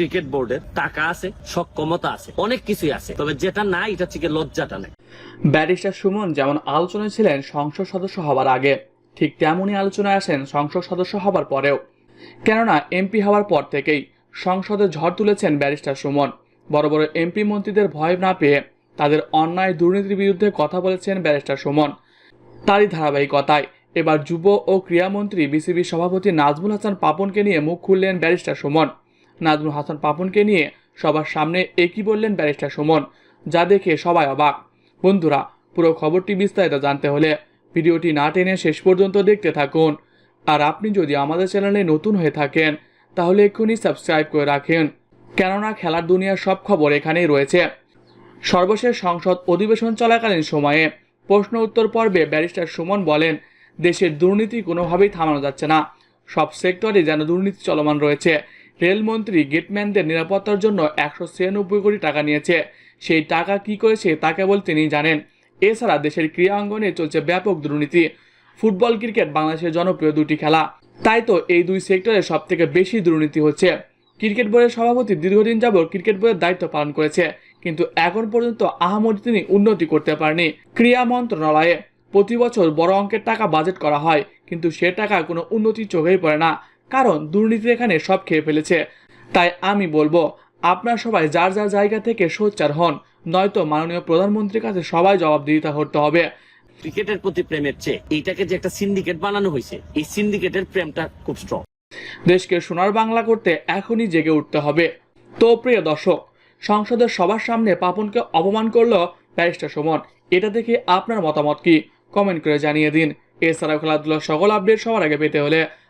Cricket বোর্ডের টাকা আছে সক্ষমতা আছে, অনেক কিছুই আছে। তবে যেটা নাই, এটা গিয়ে লজ্জাটা নাই। ব্যারিস্টার সুমন যেমন আলোচনায় ছিলেন সংসদ সদস্য হবার আগে, ঠিক তেমনই আলোচনায় আসেন সংসদ সদস্য হবার পরেও। কেননা, এমপি হওয়ার পর থেকেই সংসদে ঝড় তুলেছেন ব্যারিস্টার সুমন। বড় বড় এমপি মন্ত্রীদের ভয় না পেয়ে তাদের অন্যায় দুর্নীতির বিরুদ্ধে কথা বলেছেন ব্যারিস্টার সুমন। তারই ধারাবাহিকতায় এবার যুব ও ক্রীড়ামন্ত্রী বিসিবি সভাপতি নাজমুল হাসান পাপনকে নিয়ে মুখ খুললেন ব্যারিস্টার সুমন। নাজমুল হাসান পাপনকে নিয়ে সবার সামনে একই বললেন ব্যারিস্টার সুমন, যা দেখে সবাই অবাক। বন্ধুরা, পুরো খবরটি বিস্তারিত জানতে হলে ভিডিওটি না টেনে শেষ পর্যন্ত দেখতে থাকুন। আর আপনি যদি আমাদের চ্যানেলে নতুন হয়ে থাকেন, তাহলে এক্ষুনি সাবস্ক্রাইব করে রাখেন। কেননা খেলার দুনিয়ার সব খবর এখানেই রয়েছে। সর্বশেষ সংসদ অধিবেশন চলাকালীন সময়ে প্রশ্ন উত্তর পর্বে ব্যারিস্টার সুমন বলেন, দেশের দুর্নীতি কোনোভাবেই থামানো যাচ্ছে না। সব সেক্টরে যেন দুর্নীতি চলমান রয়েছে। রেলমন্ত্রী গেটম্যানদের নিরাপত্তার জন্য একশো ছিয়ানব্বই কোটি টাকা নিয়েছে। সেই টাকা কি করেছে তা কেবল তিনি জানেন। এছাড়া দেশের ক্রীড়া অঙ্গনে চলছে ব্যাপক দুর্নীতি। ফুটবল, ক্রিকেট বাংলাদেশের জনপ্রিয় দুটি খেলা। তাই তো এই দুই সেক্টরে সব থেকে বেশি দুর্নীতি হচ্ছে। ক্রিকেট বোর্ডের সভাপতি দীর্ঘদিন যাবত ক্রিকেট বোর্ডের দায়িত্ব পালন করেছে। কিন্তু এখন পর্যন্ত আহামরি তিনি উন্নতি করতে পারেনি ক্রীড়া মন্ত্রণালয়ে। প্রতি বছর বড় অঙ্কের টাকা বাজেট করা হয়, কিন্তু সে টাকা কোনো উন্নতি চোখেই পড়ে না। কারণ দুর্নীতি এখানে সব খেয়ে ফেলেছে। তাই আমি বলব আপনার সবাই যার যার জায়গা থেকে সোচ্চার হন নয়তো মাননীয় প্রধানমন্ত্রীর কাছে সবাই জবাবদিহিতা করতে হবে। ক্রিকেটের প্রতি প্রেমের চেয়ে এইটাকে যে একটা সিন্ডিকেট বানানো হয়েছে এই সিন্ডিকেটের প্রেমটা খুব স্ট্রং দেশকে সোনার বাংলা করতে এখনই জেগে উঠতে হবে। তো প্রিয় দর্শক সংসদের সবার সামনে পাপনকে অপমান করল ব্যারিস্টার সুমন। এটা দেখে আপনার মতামত কি? কমেন্ট করে জানিয়ে দিন। এছাড়াও খেলাধুলার সকল আপডেট সবার আগে পেতে হলে